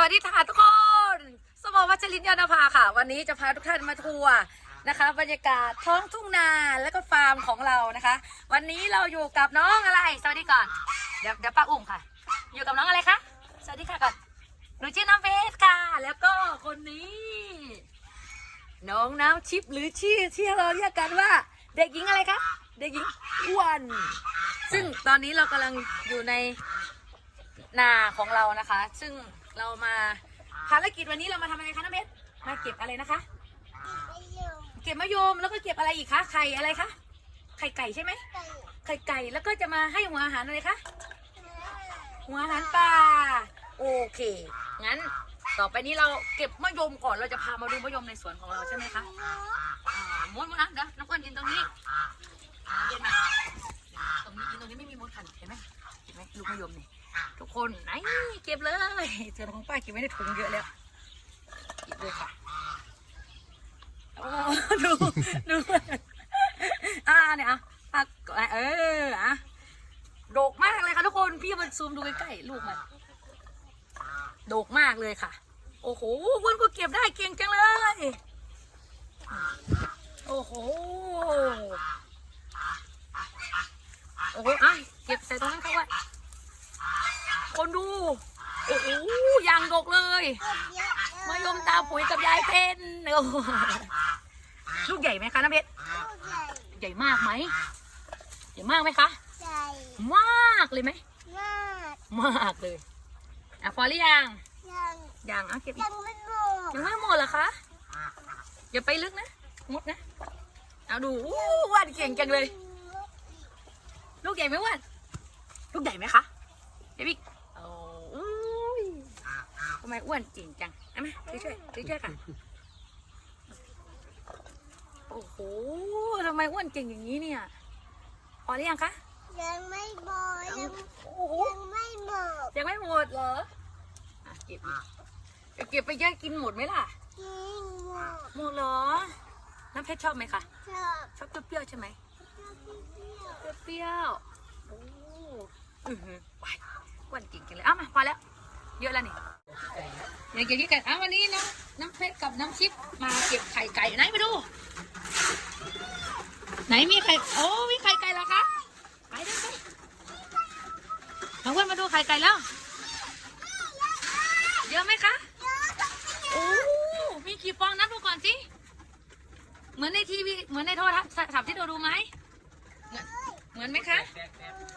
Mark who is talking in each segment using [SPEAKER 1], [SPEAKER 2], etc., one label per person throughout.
[SPEAKER 1] สวัสดีค่ะทุกคน สมอวัชรินยานภาค่ะ วันนี้จะพาทุกท่านมาทัวร์นะคะ บรรยากาศท้องทุ่งนาและก็ฟาร์มของเรานะคะ วันนี้เราอยู่กับน้องอะไร สวัสดีก่อน เดี๋ยวเดี๋ยวป้าอุ้มค่ะ อยู่กับน้องอะไรคะ สวัสดีค่ะก่อน หนูชื่อน้ำเพชรค่ะ แล้วก็คนนี้ น้องน้ำชิปหรือชื่อที่เราเรียกกันว่า เด็กหญิงอะไรคะ เด็กหญิงอ้วน ซึ่งตอนนี้เรากำลังอยู่ในนาของเรานะคะ ซึ่ง เรามาภารกิจวันนี้เรามาทำอะไรคะน้ำเพชรมาเก็บอะไรนะคะ เก็บมะยมแล้วก็เก็บอะไรอีกคะไข่อะไรคะไข่ไก่ใช่ไหมไข่ไก่แล้วก็จะมาให้หัวอาหารอะไรคะหัวอาหารปลาโอเค งั้นต่อไปนี้เราเก็บมะยมก่อนเราจะพามาดูมะยมในสวนของเราใช่ไหมคะม้วนม้วนะเดี๋ยวน้ำก้อนยืนตรงนี้เย็นมตรงนี้ยืนตรงนี้ไม่มีมดขันเห็นไหมเห็นไหมลูกมะยมนี่ ทุกคนไหนเก็บเลยส่วนของป้าเก็บไม่ได้ถุงเยอะแล้วเก็บเลยค่ะโอ้ดูดูอ่าเนี่ยอะอะเอออะโดกมากเลยค่ะทุกคนพี่มันซูมดูใกล้ๆลูกมันโดกมากเลยค่ะ โอ้โหวันก็เก็บได้เก่งจังเลย โอ้โหโอ้โหอะเก็บใส่ตรงนั้นเขาไว้ คนดู โอ้โหยางดกเลย มายมตาปุ๋ยกับยายเพนโอ้โหลูกใหญ่ไหมคะน้ำเพชรใหญ่มากไหมใหญ่มากไหมคะมากเลยไหมมากเลย อะพอหรือยัง ยังอะเก็บอีกยังไม่หมดเหรอคะ อย่าไปลึกนะ มดนะ เอาดูอู้วาดเก่งจังเลย ลูกใหญ่ไหมวาดลูกใหญ่ไหมคะเดี๋ยวอีกโอ้ยทำ ไมอ้วนจริงจังเอามาช่วยช่วยช่วยช่วยกันโอ้โหทำไมอ้วนจริงอย่างนี้เนี่ยพอหรือยังคะ
[SPEAKER 2] ยังไม่บอยยัง
[SPEAKER 1] โอ้โห
[SPEAKER 2] ยังไม่หมด
[SPEAKER 1] ยังไม่หมดเหรออะเก็บอีกเดี๋ยวเก็บไปแย่งกินหมดไหมล่ะ
[SPEAKER 2] กินหมด
[SPEAKER 1] หมดเหรอน้ำเพชรชอบไหมคะ
[SPEAKER 2] ชอบ
[SPEAKER 1] ชอบเปรี้ยวๆใช่ไหม
[SPEAKER 2] ชอบเปรี้ยว
[SPEAKER 1] เปรี้ยวๆโอ้อือหือว้ายอ้วนจริงจังเลยเอามาพอแล้วเยอะแล้วนี่ เดี๋ยวเก็บที่ไก่เอาวันนี้น้ำน้ำเพชรกับน้ำชิปมาเก็บไข่ไก่ไหนมาดู ไหนมีไข่โอ้มีไข่ไก่เหรอคะไปเดินไปน้องอ้วนมาดูไข่ไก่แล้ว เยอะไหมคะโอ้มีกี่ฟองนับดูก่อนสิเหมือนในทีวีเหมือนในโทรทัศน์ที่เราดูไหมเหมือนไหมคะ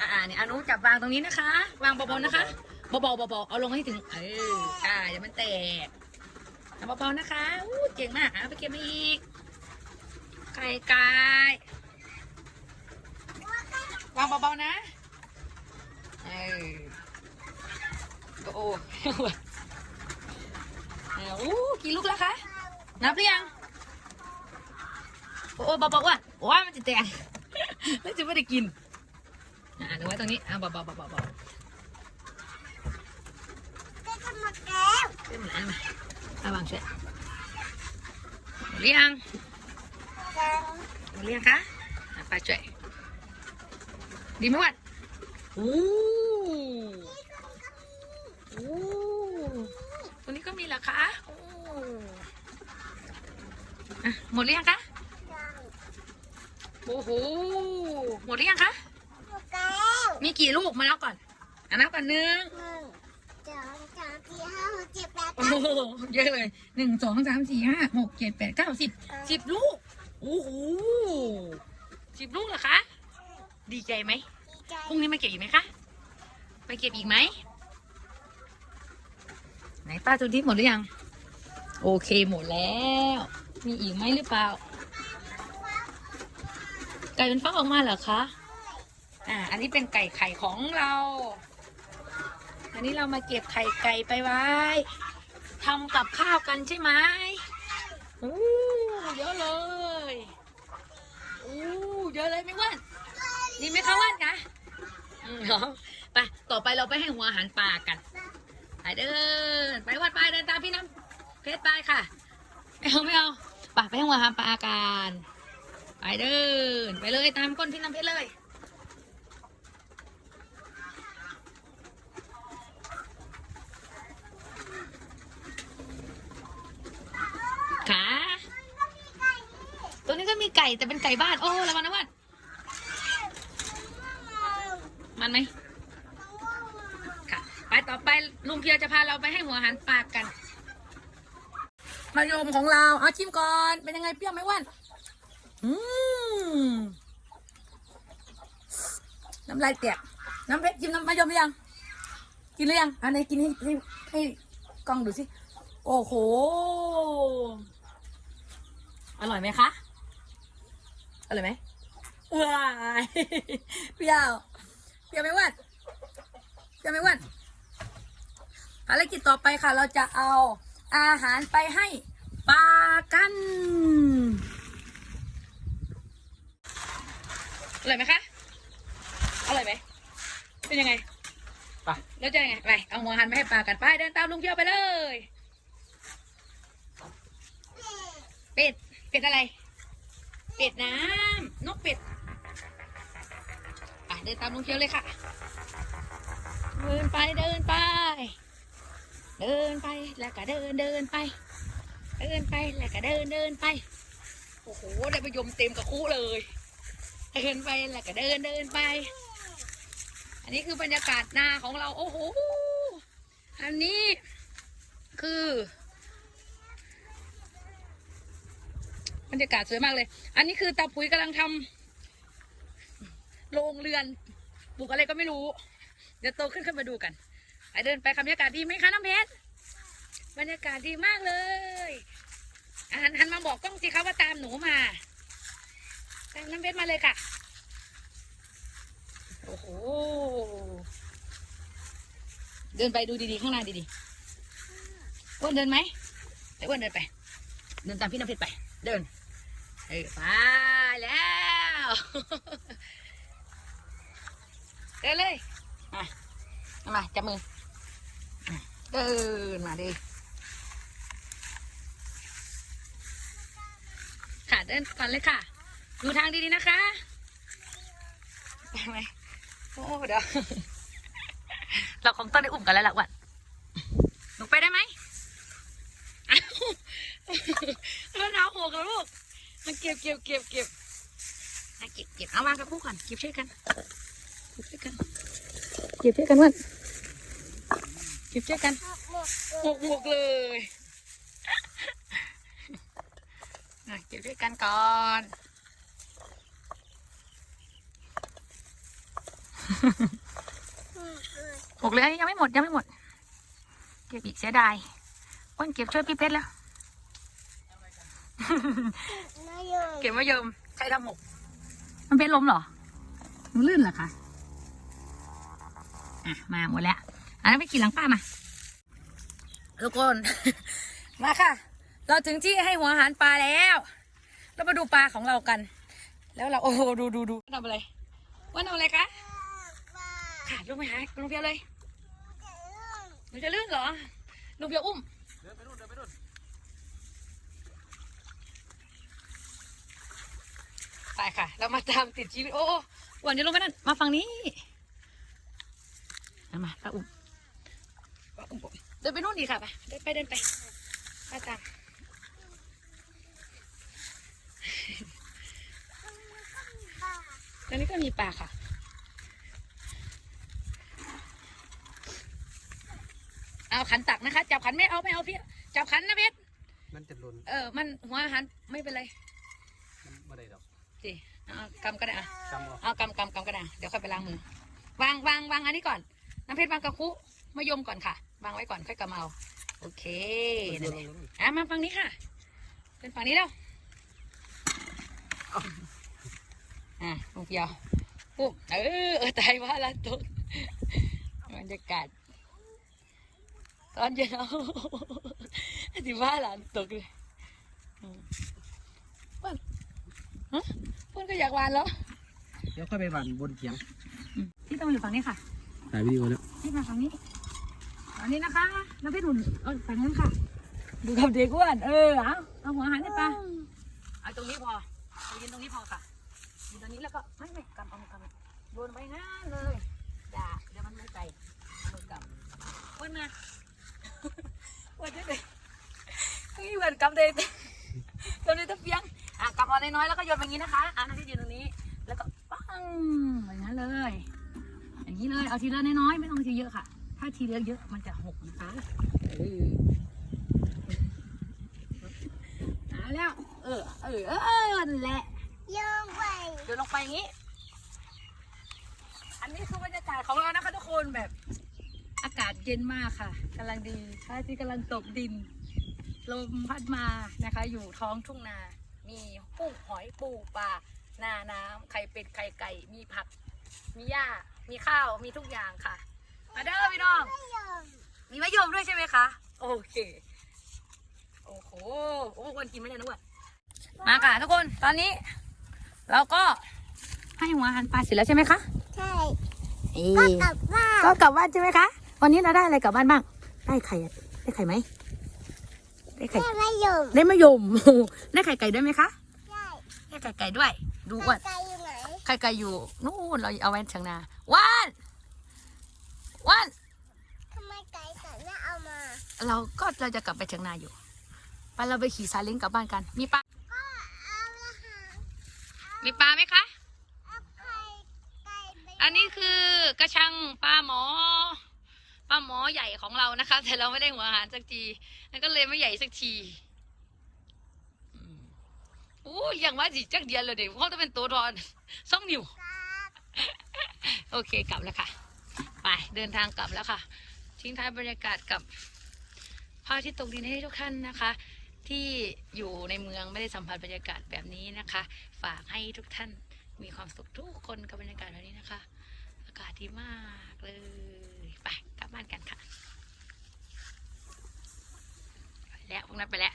[SPEAKER 1] อ่าเนี่ยอนุจับวางตรงนี้นะคะ วางเบาๆนะคะ เบาๆเบาๆเอาลงให้ถึง เออใช่เดี๋ยวมันแตกเอาเบาๆนะคะอู้เก่งมากเอาไปเก็บมาอีกไก่ไก่วางเบาๆนะเออโอ้โหเอาอู้กี่ลูกแล้วคะ นับหรือยัง โอ้เบาๆว่ะโอ้ยมันจะแตกแล้วจะไม่ได้กิน อ่าดูไว้ตรงนี้อ่าเบาๆเบาๆเบา
[SPEAKER 2] ได้ทำมาแล้ว
[SPEAKER 1] ๆ เป็นเหมือนอันมาเอาวางช่วยหมดหรือยัง
[SPEAKER 2] ยัง
[SPEAKER 1] หมดหรือยังคะอะไปช่วยดีไหมวัดโอ้โอ้ตัวนี้ก็มีเหรอคะโอ้อะหมดหรือยังคะ
[SPEAKER 2] ยัง
[SPEAKER 1] โอ้โห หมดหรือยังคะ
[SPEAKER 2] หมดแล้ว
[SPEAKER 1] มีกี่ลูกมาแล้วก่อน อันนับก่อนหนึ่ง
[SPEAKER 2] หนึ่งสองสามสี่ห้าหกเจ็ดแปด
[SPEAKER 1] โอ้โหเยอะเลยหนึ่งสองสามสี่ห้าหกเจ็ดแปดเก้าสิบสิบลูกโอ้โหสิบลูกเหรอคะ ดีใจไหม
[SPEAKER 2] ดีใจ
[SPEAKER 1] พรุ่งนี้มาเก็บอีกไหมคะไปเก็บอีกไหมไหนป้าจุนทิพย์หมดหรือยัง โอเคหมดแล้ว มีอีกไหมหรือเปล่าไก่เป็นฟักออกมาเหรอคะ อ่า อันนี้เป็นไก่ไข่ของเรา อันนี้เรามาเก็บไข่ไก่ไปไว้ ทำกับข้าวกันใช่ไหมอู้เยอะเลยอู้เยอะเลยไม่ว่านดีไหมคะว่านคะเหรอไปต่อไปเราไปให้หัวอาหารปลากันไปเดินไปวัดไปเดินตามพี่น้ำเพชรไปค่ะไม่เอาไม่เอาไปไปให้หัวอาหารปลากันไปเดิน ไปเลยตามก้นพี่น้ำเพชรเลย ก่แต่เป็นไก่บ้าน โอ้ระวังนะว่านมันไหมค่ะ ไปต่อไปลุงเพียจะพาเราไปให้หัวหารปากันมายมของเราเอาชิมก่อน เป็นยังไงเปรี้ยวไหมว่านอืมน้ำลายแตกน้ำเพชรชิมน้ำมายมหรือยัง กินหรือยังอันไหนกินให้ให้ให้กล้องดูสิ โอ้โห อร่อยไหมคะ อร่อยไหมว้ายเปรี้ยวเปรี้ยวไหมอ้วันเปรี้ยวไหมอ้วันภารกิจต่อไปค่ะ เราจะเอาอาหารไปให้ปลากันอร่อยไหมคะอร่อยไหมเป็นยังไง
[SPEAKER 3] ไป
[SPEAKER 1] แล้วจะยังไงไปเอาหัวหันไปให้ปลากันไปเดินตามลุงเพียวไปเลย เป็ดเป็ดอะไร เป็ดน้ำนกเป็ดไปเดินตามลุงเพียวเลยค่ะ เดินไปเดินไป เดินไปแล้วก็เดินเดินไป เดินไปแล้วก็เดินเดินไป โอ้โหได้ประยมเต็มกระคุเลย เดินไปแล้วก็เดินเดินไป อันนี้คือบรรยากาศนาของเรา โอ้โห อันนี้คือ บรรยากาศสวยมากเลย อันนี้คือตาปุ๋ยกำลังทำโรงเรือนปลูกอะไรก็ไม่รู้ เดี๋ยวโตขึ้นขึ้นมาดูกัน ไปเดินไปค่ะบรรยากาศดีไหมคะน้ำเพชร บรรยากาศดีมากเลยหันหันมาบอกกล้องสิคะว่าตามหนูมา ตามน้ำเพชรมาเลยค่ะ โอ้โห เดินไปดูดีๆข้างหน้าดีๆอ้วนเดินไหมไอ้อ้วนเดินไป เดินตามพี่น้ำเพชรไป เดิน เออไปแล้วเดินเลยมามาจับมือเดินมาดิค่ะเดินก่อนเลยค่ะ ดูทางดีๆนะคะไปไหมโอ้เดี๋ยวเราคงต้องได้อุ่มกันแล้วล่ะวันไปได้ไหมอ้าวแล้วน้าหัวกับลูก มาเก็บเก็บเก็บเก็บเก็บเก็บเอาวางกับคู่ก่อนเก็บช่วยกันเก็บช่วยกันเก็บช่วยกันวันเก็บช่วยกันหกบวกเลยเก็บช่วยกันก่อนหกเลยยังไม่หมดยังไม่หมด เก็บอีกเสียดายอ้นเก็บช่วยพี่เพชรแล้ว
[SPEAKER 2] ยโย
[SPEAKER 1] เก็บมะยมใครทำหกมันเป็นลมเหรอ มันลื่นเหรอคะอะมาหมดแล้ว อันนั้นไปขี่หลังป้ามา ทุกคน มาค่ะ เราถึงที่ให้หัวอาหารปลาแล้ว เรามาดูปลาของเรากัน แล้วเราโอ้โหดูดูดูทำอะไรว่าทำอะไรคะค่ะลงไปหาลุงเพียวเลยหนูจะลื่นเหรอลุงเพียวอุ้ม
[SPEAKER 3] เดินไปนู่นเดินไปนู่น
[SPEAKER 1] ไปค่ะ เรามาตามติดชีวิต โอ้โอ้วันนี้ลงไปนั่นมาฝั่งนี้เอามาป้าอุ้มป้าอุ้มผมเดินไปนู่นดีค่ะไปเดินไปเดินไปไปตามตอนนี้ก็มีปลาค่ะเอาขันตักนะคะ จับขันไม่เอาไม่เอาพี่จับขันนะเพชร
[SPEAKER 3] มันจะหล่น
[SPEAKER 1] เออ มันหัวอาหารไม่เป็นไร
[SPEAKER 3] มันไม่ได้ดอก
[SPEAKER 1] สิเอากำก็ได้อะ
[SPEAKER 3] จำเอา
[SPEAKER 1] เอากำกำกำก็ได้เดี๋ยวค่อยไปล้างมือ วางวางวางอันนี้ก่อน น้ำเพชรวางกระคุมะยมก่อนค่ะ วางไว้ก่อนค่อยกำเอา โอเคนั่นแหละอะมาฝั่งนี้ค่ะ เป็นฝั่งนี้แล้วอะลงเพียวปุ๊บเออเออตายว่าละตุกบรรยากาศตอนเย็นเอาที่ว่าหลานตกเลยอืม เปิ้ลฮะเปิ้ลก็อยากวานแล้ว
[SPEAKER 3] เดี๋ยวค่อยไปหวานบนเถียง
[SPEAKER 1] พี่ต้องมาอยู่ฝั่งนี้ค่ะ
[SPEAKER 3] ถ่ายวิดีโอแล้ว
[SPEAKER 1] พี่มาฝั่งนี้ฝั่งนี้นะคะแล้วพี่หนุนเออฝั่งนั้นค่ะ ดูกับเด็กอ้วนเออเอาเอาหัวอาหารให้ปลาเอาตรงนี้พอเอายืนตรงนี้พอค่ะยืนตรงนี้แล้วก็ไม่ไม่กำเอามือกำโยนไปงั้นเลยอย่าเดี๋ยวมันไม่ใจเอามือกำอ้วนมาอ้วนได้เลยเฮ้ยอ้วนกำเด็กกำเด็กตะเพียง อะกลับมาน้อยๆแล้วก็โยนแบบนี้นะคะอะนาที่ยืนตรงนี้ แล้วก็ปังอย่างนั้นเลย อย่างนี้เลยเอาทีละน้อยๆไม่ต้องทีเยอะค่ะ ถ้าทีเยอะเยอะๆมันจะหกนะคะเออเอาแล้ว เออเออเออนั่นแหละ
[SPEAKER 2] โยงไป
[SPEAKER 1] เดี๋ยวลงไปอย่างนี้ อันนี้คือบรรยากาศของเรานะคะทุกคนแบบอากาศเย็นมากค่ะกำลังดีพระอาทิตย์กำลังตกดิน ลมพัดมานะคะ อยู่ท้องทุ่งนา มีกุ้งหอยปูปลานาน้ำไข่เป็ดไข่ไก่ มีผัก มีหญ้า มีข้าว มีทุกอย่างค่ะ มาเด้อพี่น้อง
[SPEAKER 2] โยง
[SPEAKER 1] มีมะยมด้วยใช่ไหมคะ โอเค โอ้โห โอ้คนกินไม่ได้นะเว้ยมาค่ะทุกคน ตอนนี้ เราก็ให้หัวอาหารปลาเสร็จแล้วใช่ไหมคะ
[SPEAKER 2] ใช่
[SPEAKER 1] เอ
[SPEAKER 2] ก็กลับบ้าน
[SPEAKER 1] ก็กลับบ้านใช่ไหมคะ วันนี้เราได้อะไรกลับบ้านบ้าง ได้ไข่อะได้ไข่ไหม ได้ไข่
[SPEAKER 2] แม่ไม่โยง
[SPEAKER 1] ได้มะยมได้ไข่ไก่ด้วยไหมคะ
[SPEAKER 2] ใช่
[SPEAKER 1] ได้ไข่ไก่ด้วย ดูว่า
[SPEAKER 2] ไกลอยู่ไหน
[SPEAKER 1] ไข่ไก่อยู่นู่นเราเอาไว้เถียงนาว่านว่าน
[SPEAKER 2] ทำไมไกลแต่ไม่เอามา
[SPEAKER 1] เราก็เราจะกลับไปเถียงนาอยู่ไปเราไปขี่ซาเล้งกลับบ้านกัน มีปลา
[SPEAKER 2] ก็เอาละค่ะ
[SPEAKER 1] มีปลาไหมคะ
[SPEAKER 2] เอาไข่ไก่ไป
[SPEAKER 1] อันนี้คือกระชังปลาหมอ ปลาหมอใหญ่ของเรานะคะ แต่เราไม่ได้หัวอาหารสักทีนั่นก็เลยไม่ใหญ่สักทีอู้ยังว่าสิจักเดียนเลยเด็กเพราจะเป็นตัวรอนสองนิ้วโอเคกลับแล้วค่ะ ไปเดินทางกลับแล้วค่ะ ทิ้งท้ายบรรยากาศกับพระอาทิตย์ตกดินให้ทุกท่านนะคะ ที่อยู่ในเมืองไม่ได้สัมผัสบรรยากาศแบบนี้นะคะ ฝากให้ทุกท่านมีความสุขทุกคนกับบรรยากาศแบบนี้นะคะ อากาศดีมากเลยไป ลับบ้านกันค่ะ แล้วพวกนั้นไปแล้ว